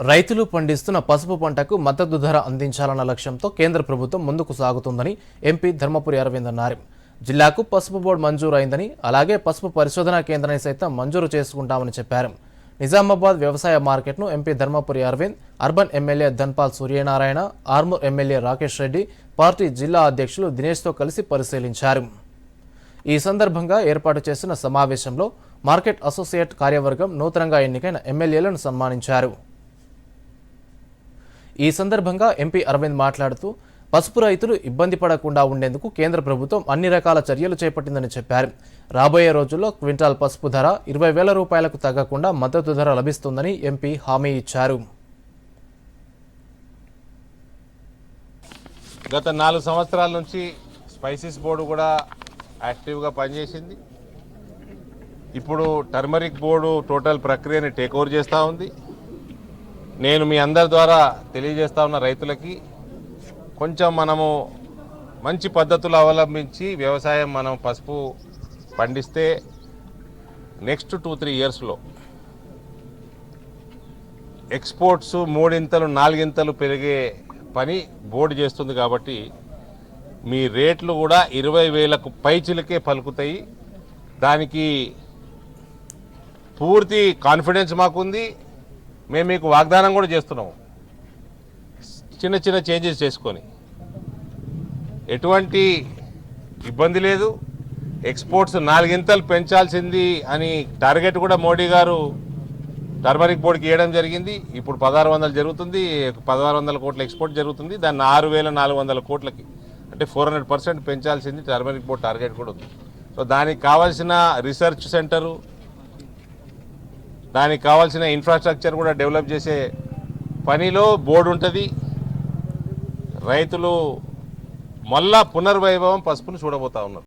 రైతులు పండిస్తున్న పసుపు పంటకు మద్దతు ధర అందించాలన్న లక్ష్యంతో కేంద్ర ప్రభుత్వం ముందుకు సాగుతుందని ఎంపీ ధర్మపురి అరవింద్ అన్నారు. జిల్లాకు పసుపు బోర్డు మంజూరు అయిందని అలాగే పసుపు పరిశోధనా కేంద్రాన్ని సైతం మంజూరు చేసుకుంటామని చెప్పారు. నిజామాబాద్ వ్యవసాయ మార్కెట్ను MP Dharmapuri Arvind urban MLA Dhanpal Suryanarayana Armoor MLA Rakesh Reddy party జిల్లా అధ్యక్షులు దినేష్తో కలిసి పరిశీలించారు. ఈ సందర్భంగా ఏర్పాటు చేసిన సమావేశంలో మార్కెట్ అసోసియేట్ కార్యవర్గం నూతనంగా ఎన్నికైన ఎమ్మెల్యేలను సన్మానించారు. ఈ సందర్భంగా ఎంపీ అరవింద్ మాట్లాడుతూ పసుపు రైతులు ఇబ్బంది పడకుండా ఉండేందుకు కేంద్ర ప్రభుత్వం అన్ని రకాల చర్యలు చేపట్టిందని చెప్పారు. రాబోయే రోజుల్లో క్వింటాల్ పసుపు ధర ఇరవై వేల రూపాయలకు తగ్గకుండా మద్దతు ధర లభిస్తుందని ఎంపీ హామీ ఇచ్చారు. గత నాలుగు సంవత్సరాల నుంచి స్పైసెస్ బోర్డు కూడా యాక్టివ్గా పనిచేసింది. ఇప్పుడు టర్మరిక్ బోర్డు టోటల్ ప్రక్రియని టేక్ ఓవర్ చేస్తూ ఉంది. నేను మీ అందరి ద్వారా తెలియజేస్తా ఉన్న రైతులకి కొంచెం మనము మంచి పద్ధతులు అవలంబించి వ్యవసాయం మనం పసుపు పండిస్తే నెక్స్ట్ టూ త్రీ ఇయర్స్లో ఎక్స్పోర్ట్స్ మూడింతలు నాలుగింతలు పెరిగే పని బోర్డు చేస్తుంది కాబట్టి మీ రేట్లు కూడా ఇరవై వేలకు పైచిలకే పలుకుతాయి. దానికి పూర్తి కాన్ఫిడెన్స్ మాకుంది. మేము మీకు వాగ్దానం కూడా చేస్తున్నాము. చిన్న చిన్న చేంజెస్ చేసుకొని. ఎటువంటి ఇబ్బంది లేదు. ఎక్స్పోర్ట్స్ నాలుగింతలు పెంచాల్సింది అని టార్గెట్ కూడా మోడీ గారు టర్మరిక్ బోర్డుకి ఇవ్వడం జరిగింది. ఇప్పుడు పదహారు వందలు జరుగుతుంది. పదహారు వందల కోట్ల ఎక్స్పోర్ట్ జరుగుతుంది. దాన్ని ఆరు వేల నాలుగు వందల కోట్లకి అంటే ఫోర్ హండ్రెడ్ పర్సెంట్ పెంచాల్సింది టర్మరిక్ బోర్డు టార్గెట్ కూడా ఉంది. సో దానికి కావాల్సిన రీసెర్చ్ సెంటరు దానికి కావాల్సిన ఇన్ఫ్రాస్ట్రక్చర్ కూడా డెవలప్ చేసే పనిలో బోర్డు ఉంటుంది. రైతులు మళ్ళా పునర్వైభవం పసుపును చూడబోతా ఉన్నారు.